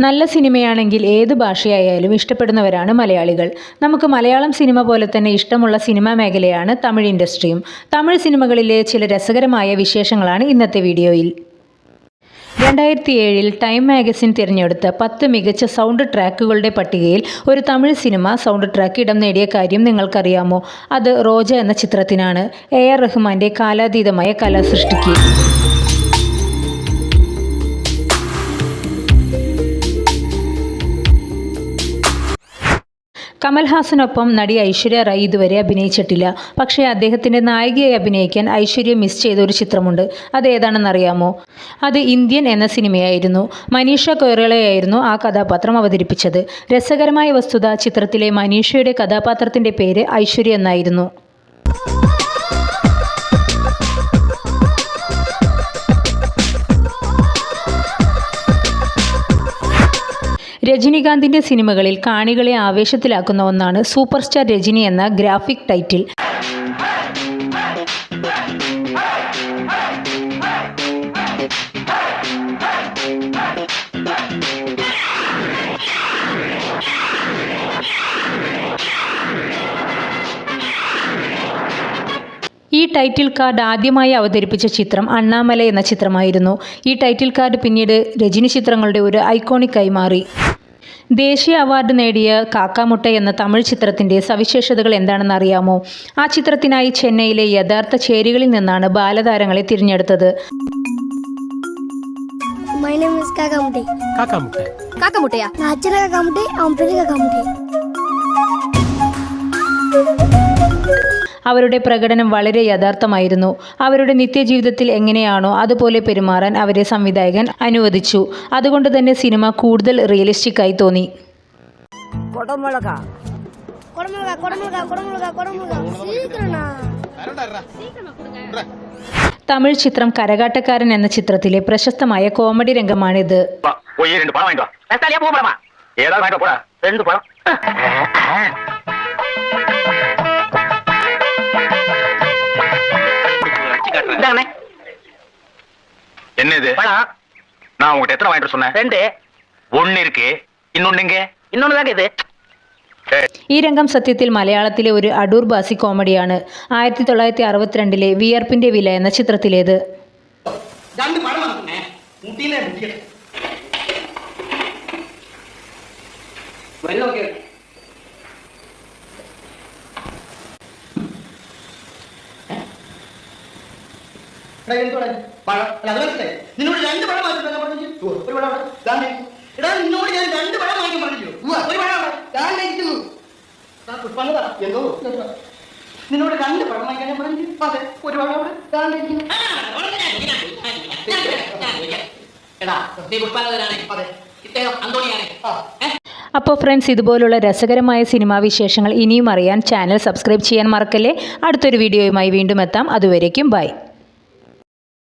നല്ല സിനിമയാണെങ്കിൽ ഏത് ഭാഷയായാലും ഇഷ്ടപ്പെടുന്നവരാണ് മലയാളികൾ. നമുക്ക് മലയാളം സിനിമ പോലെ തന്നെ ഇഷ്ടമുള്ള സിനിമാ മേഖലയാണ് തമിഴ് ഇൻഡസ്ട്രിയും. തമിഴ് സിനിമകളിലെ ചില രസകരമായ വിശേഷങ്ങളാണ് ഇന്നത്തെ വീഡിയോയിൽ. രണ്ടായിരത്തി ഏഴിൽ ടൈം മാഗസിൻ തിരഞ്ഞെടുത്ത പത്ത് മികച്ച സൗണ്ട് ട്രാക്കുകളുടെ പട്ടികയിൽ ഒരു തമിഴ് സിനിമ സൗണ്ട് ട്രാക്ക് ഇടം നേടിയ കാര്യം നിങ്ങൾക്കറിയാമോ? അത് റോജ എന്ന ചിത്രത്തിനാണ്. എ ആർ റഹ്മാന്റെ കാലാതീതമായ കലാസൃഷ്ടിക്ക്. കമൽഹാസനൊപ്പം നടി ഐശ്വര്യ റായ് ഇതുവരെ അഭിനയിച്ചിട്ടില്ല. പക്ഷേ അദ്ദേഹത്തിന്റെ നായികയായി അഭിനയിക്കാൻ ഐശ്വര്യ മിസ് ചെയ്ത ഒരു ചിത്രമുണ്ട്. അത് ഏതാണെന്നറിയാമോ? അത് ഇന്ത്യൻ എന്ന സിനിമയായിരുന്നു. മനീഷ കൊയറളയായിരുന്നു ആ കഥാപാത്രം അവതരിപ്പിച്ചത്. രസകരമായ വസ്തുത ചിത്രത്തിലെ മനീഷയുടെ കഥാപാത്രത്തിന്റെ പേര് ഐശ്വര്യ എന്നായിരുന്നു. രജനികാന്തിന്റെ സിനിമകളിൽ കാണികളെ ആവേശത്തിലാക്കുന്ന ഒന്നാണ് സൂപ്പർ സ്റ്റാർ രജനി എന്ന ഗ്രാഫിക് ടൈറ്റിൽ. ഈ ടൈറ്റിൽ കാർഡ് ആദ്യമായി അവതരിപ്പിച്ച ചിത്രം അണ്ണാമല എന്ന ചിത്രമായിരുന്നു. ഈ ടൈറ്റിൽ കാർഡ് പിന്നീട് രജനി ചിത്രങ്ങളുടെ ഒരു ഐക്കോണിക്കായി മാറി. ദേശീയ അവാർഡ് നേടിയ കാക്കാമുട്ട എന്ന തമിഴ് ചിത്രത്തിന്റെ സവിശേഷതകൾ എന്താണെന്ന് അറിയാമോ? ആ ചിത്രത്തിനായി ചെന്നൈയിലെ യഥാർത്ഥ ചേരികളിൽ നിന്നാണ് ബാലതാരങ്ങളെ തിരഞ്ഞെടുത്തത്. അവരുടെ പ്രകടനം വളരെ യഥാർത്ഥമായിരുന്നു. അവരുടെ നിത്യജീവിതത്തിൽ എങ്ങനെയാണോ അതുപോലെ പെരുമാറാൻ അവരെ സംവിധായകൻ അനുവദിച്ചു. അതുകൊണ്ട് തന്നെ സിനിമ കൂടുതൽ റിയലിസ്റ്റിക് ആയി തോന്നി തമിഴ് ചിത്രം കരകാട്ടക്കാരൻ എന്ന ചിത്രത്തിലെ പ്രശസ്തമായ കോമഡി രംഗമാണിത്. ഏതാ என்ன இது பழம் நான் உங்ககிட்ட எத்தனை வாங்கிட்டு வர சொன்னேன் ரெண்டு ஒண்ணு இருக்கு இன்னொன்னு எங்க இன்னொன்னு தாங்க இது ഈ രംഗം സത്യത്തിൽ മലയാളത്തിലെ ഒരു അടൂർ ബാസി കോമഡിയാണ് ആയിരത്തി തൊള്ളായിരത്തി അറുപത്തിരണ്ടിലെ വിയർപ്പിന്റെ വില എന്ന ചിത്രത്തിലേത് രണ്ട് പഴം. അല്ല അത് മനസ്സിലായി. നിന്നോട് രണ്ട് പഴം വാങ്ങിച്ചു പറഞ്ഞു ഒരു പഴം അവിടെ. ദാണ്ടെ. എടാ നിന്നോട് ഞാൻ രണ്ട് പഴം വാങ്ങി പറഞ്ഞു ഒരു പഴം അവിടെ. എന്തോ? നിന്നോട് രണ്ട് പഴം വാങ്ങിക്കാൻ ഞാൻ പറഞ്ഞു അതെ ഒരു പഴം അവിടെ. എടാ നീ പുഷ്പാങ്കതനാണ് അതെ. ഇദ്ദേഹം അന്തോണിയാണ്. അപ്പോൾ ഫ്രണ്ട്സ് ഇതുപോലുള്ള രസകരമായ സിനിമാ വിശേഷങ്ങൾ ഇനിയും അറിയാൻ ചാനൽ സബ്സ്ക്രൈബ് ചെയ്യാൻ മറക്കല്ലേ? അടുത്തൊരു വീഡിയോയുമായി വീണ്ടും എത്താം. അതുവരേക്കും ബൈ.